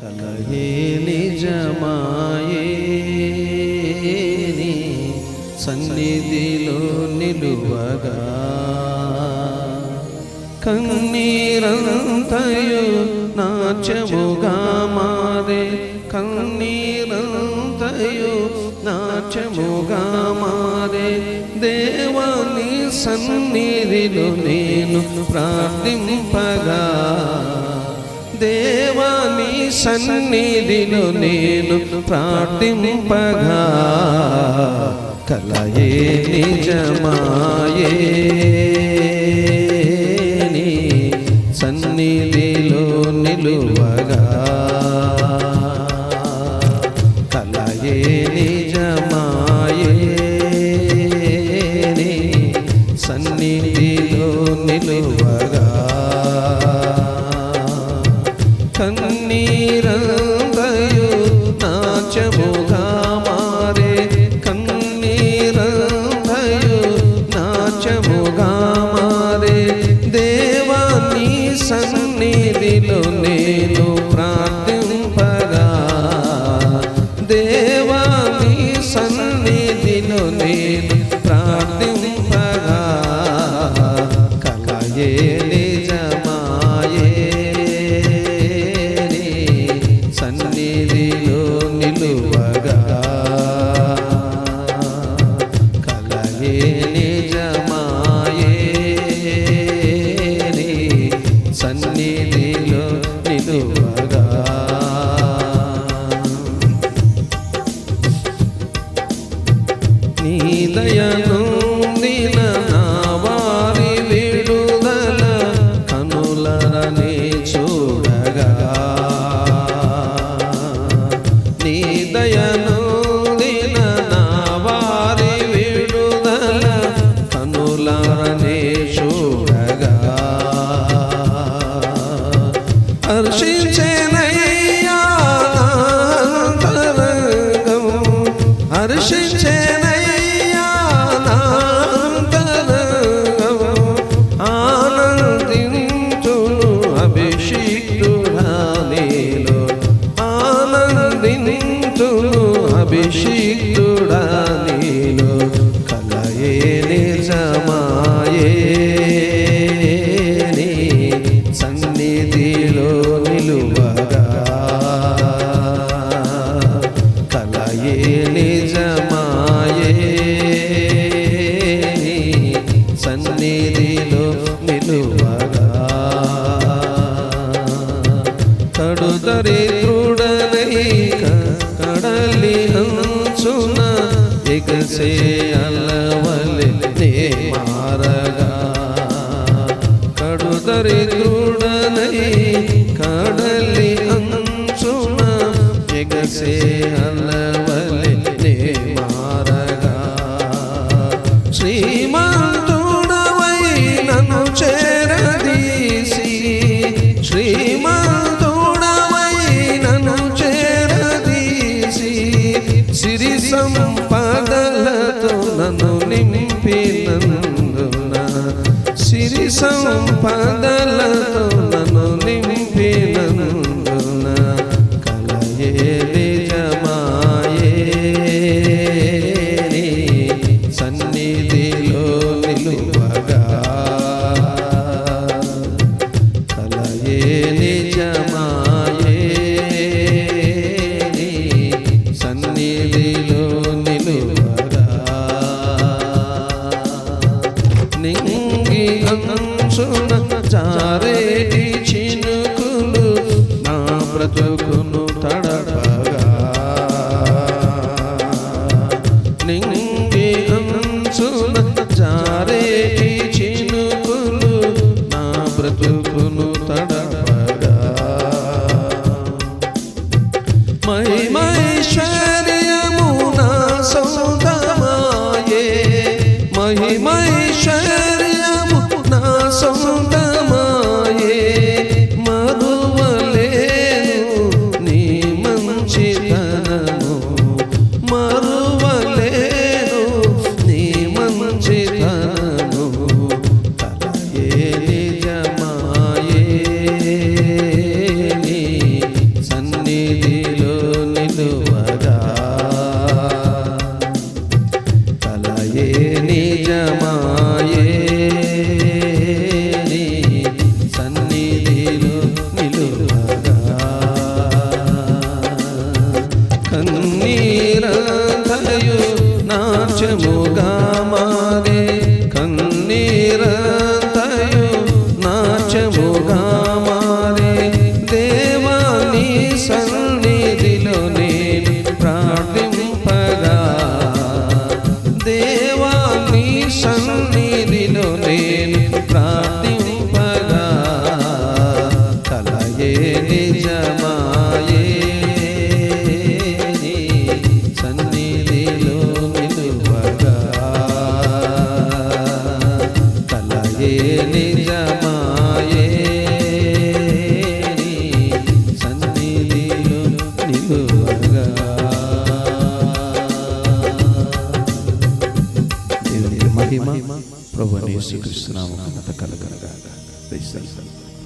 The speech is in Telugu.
కలయే నిజమాయే సన్నిధిలో నిలువగా. కన్నీరంతయు నాట్యముగా మారే. కన్నీరంతయు నాట్యముగా మారే. దేవాని సన్నిధిలో నేను ప్రార్థింపగా. దేవాని సన్నిధిలో నేను ప్రార్థింపగా. కలయే నిజమాయే. సన్నిధిలో నిలువగా. కలయే నిజమా కన్నీరంతయు కనులరని చూడగా. నీ దయను నిన నా వారి విడుదల కనులరని చూడగా. హర్షించేనయ్యా నాంతరంగం ఆనందించును అభిషిక్తుడా నీలో కలయే నిజమాయే నీ సన్నిధిలో నిలువగా. కలయే నిజమాయే నీ సన్నిధిలో నిలువగా. తడుదరే ఎగసే అలవలె నే మారగా. కడుదరిద్రుడనై కడలి అంచున ఎగసే అలవలె. سم پدل تو 就 ተከለከለ። በይሰል